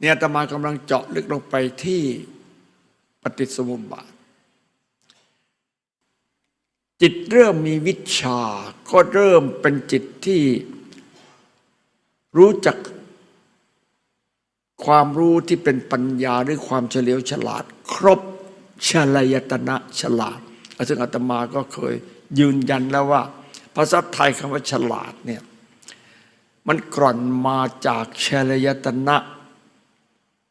เนี่ยอาตมากำลังเจาะลึกลงไปที่ปฏิสมุปบาท จิตเริ่มมีวิชา ก็เริ่มเป็นจิตที่รู้จักความรู้ที่เป็นปัญญาหรือความเฉลียวฉลาด ครบชลยตนะฉลาด ซึ่งอาตมาก็เคยยืนยันแล้วว่า ภาษาไทยคำว่าฉลาดเนี่ยมันกร่อนมาจากชลยตนะ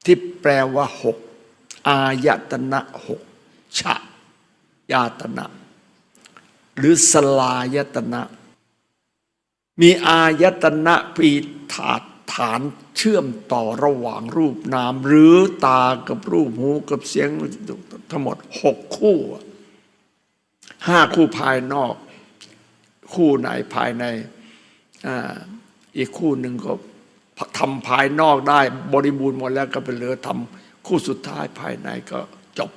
ที่แปลว่าหกอายตนะหกชะยาตนะ หรือสลายตนะ มีอายตนะปีถาดฐานเชื่อมต่อระหว่างรูปนาม หรือตากับรูปหูกับเสียงทั้งหมดหกคู่ห้าคู่ภายนอก คู่ในภายในออีกคู่หนึ่งก็ ทำภายนอกได้บริบูรณ์หมดแล้วก็เป็นเหลือทำคู่สุดท้ายภายในก็จบ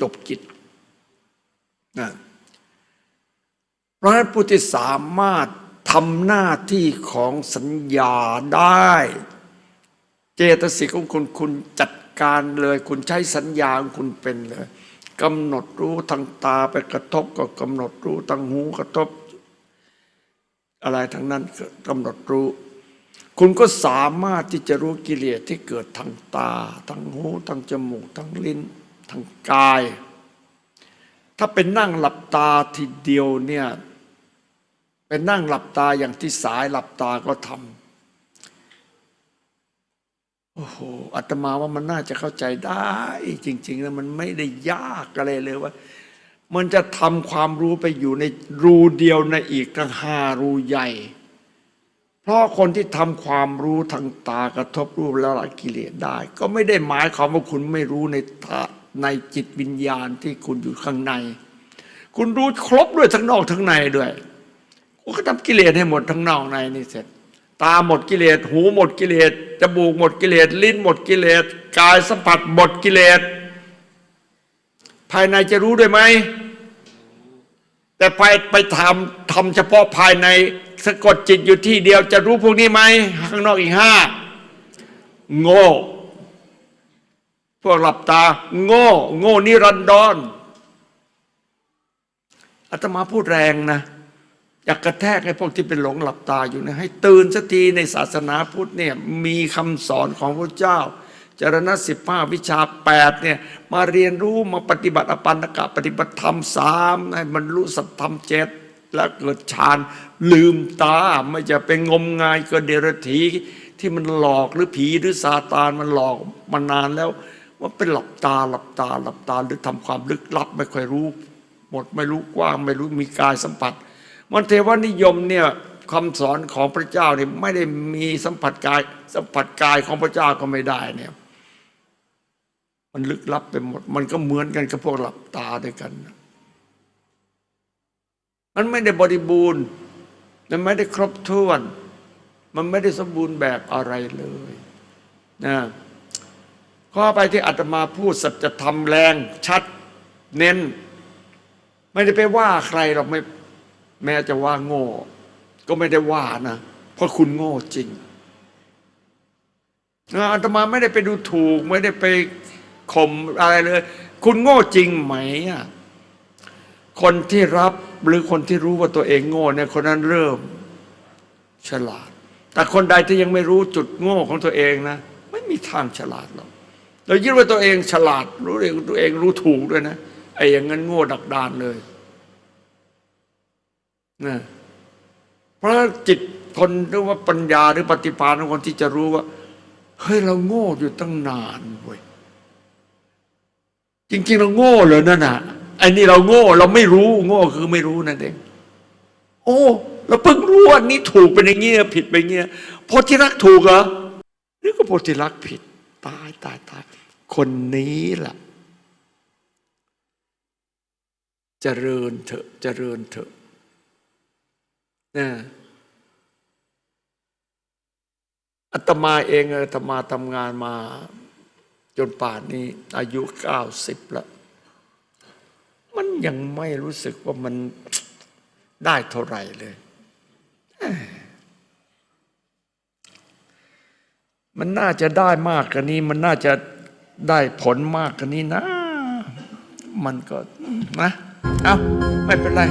จบกิจนะเพราะฉะนั้นผู้ที่สามารถทำหน้าที่ของสัญญาได้ เจตสิกของคุณคุณจัดการเลย คุณใช้สัญญาของคุณเป็นเลยกำหนดรู้ทางตาไปกระทบก็กำหนดรู้ทางหูกระทบ อะไรทั้งนั้นก็กำหนดรู้ คุณก็สามารถที่จะรู้กิเลสที่เกิดทางตาทางหูทางจมูกทางลิ้นทางกาย ถ้าเป็นนั่งหลับตาทีเดียวเนี่ยเป็นนั่งหลับตาอย่างที่สายหลับตาก็ทำโอ้โหอาตมาว่ามันน่าจะเข้าใจได้ จริง ๆ แล้วมันไม่ได้ยากอะไรเลยว่า มันจะทำความรู้ไปอยู่ในรูเดียวในอีกทั้งห้ารูใหญ่ เพราะคนที่ทำความรู้ทางตากระทบรูปแล้วละกิเลสได้ ก็ไม่ได้หมายความว่าคุณไม่รู้ในธาตุในจิตวิญญาณที่คุณอยู่ข้างใน คุณรู้ครบด้วยทั้งนอกทั้งในด้วยคุณก็ทำกิเลสให้หมดทั้งนอกในนี่เสร็จ ตาหมดกิเลส หูหมดกิเลสจมูกหมดกิเลสลิ้นหมดกิเลสกายสัมผัสหมดกิเลสภายในจะรู้ด้วยไหมแต่ไปไปทำทำเฉพาะภายใน สะกดจิตอยู่ที่เดียวจะรู้พวกนี้ไหมข้างนอกอีกห้าโง่พวกหลับตา โง่ โง่นิรันดรอาตมาพูดแรงนะ อยากกระแทกให้พวกที่เป็นหลงหลับตาอยู่นี่ยให้ตื่นสักทีในศาสนาพุทธเนี่ยมีคำสอนของพระเจ้า จรณะสิบห้าวิชาแปดเนี่ยมาเรียนรู้มาปฏิบัติอปันนกะปฏิบัติธรรมสามให้บรรลุสัตธรรมเจ็ด แล้วเกิดฌานลืมตาไม่จะเป็นงมงายเกิดเดรัจฉีที่มันหลอกหรือผีหรือซาตานมันหลอกมานานแล้วว่าเป็นหลับตาหลับตาหลับตาหรือทำความลึกลับไม่ค่อยรู้ หมดไม่รู้กว้างไม่รู้มีกายสัมผัส มันเทวนิยมเนี่ยคำสอนของพระเจ้าเนี่ยไม่ได้มีสัมผัสกาย สัมผัสกายของพระเจ้าก็ไม่ได้เนี่ยมันลึกลับไปหมด มันก็เหมือนกันกับพวกหลับตาด้วยกัน มันไม่ได้บริบูรณ์ มันไม่ได้ครบถ้วน มันไม่ได้สมบูรณ์แบบอะไรเลยนะข้อไปที่อาตมาพูดสัจธรรมแรงชัดเน้น ไม่ได้ไปว่าใครหรอกไม่แม้จะว่าโง่ ก็ไม่ได้ว่านะเพราะคุณโง่จริงอาตมาไม่ได้ไปดูถูก ไม่ได้ไปข่มอะไรเลย คุณโง่จริงไหมอะ คนที่รับหรือคนที่รู้ว่าตัวเองโง่เนี่ยคนนั้นเริ่มฉลาด แต่คนใดที่ยังไม่รู้จุดโง่ของตัวเองนะ ไม่มีทางฉลาดหรอกเรายึดว่าตัวเองฉลาด รู้เองตัวเองรู้ถูกด้วยนะไอ้อย่างนั้นโง่ดักดานเลยนะเพราะจิตคนหรือว่าปัญญาหรือปฏิภาณของคนที่จะรู้ว่าเฮ้ยเราโง่อยู่ตั้งนานเว้ยจริงๆเราโง่เลยนั่นน่ะ อ้นี่เราโง่เราไม่รู้ โง่คือไม่รู้นั่นเองโอ้เราเพิ่งรู้ว่านี่ถูกเป็นอย่างเงี้ยผิดไปอย่างเงี้ยโพธิรักษ์ถูกเหรอนี่ก็โพธิรักษ์ผิด ตายตายตายคนนี้ล่ะเจริญเถอะเจริญเถอะนะอาตมาเองอาตมาทำงานมาจนป่านนี้ อายุเก้าสิบแล้ว มันยังไม่รู้สึกว่ามันได้เท่าไหร่เลย มันน่าจะได้มากกว่านี้ มันน่าจะได้ผลมากกว่านี้นะ มันก็นะ เอาไม่เป็นไร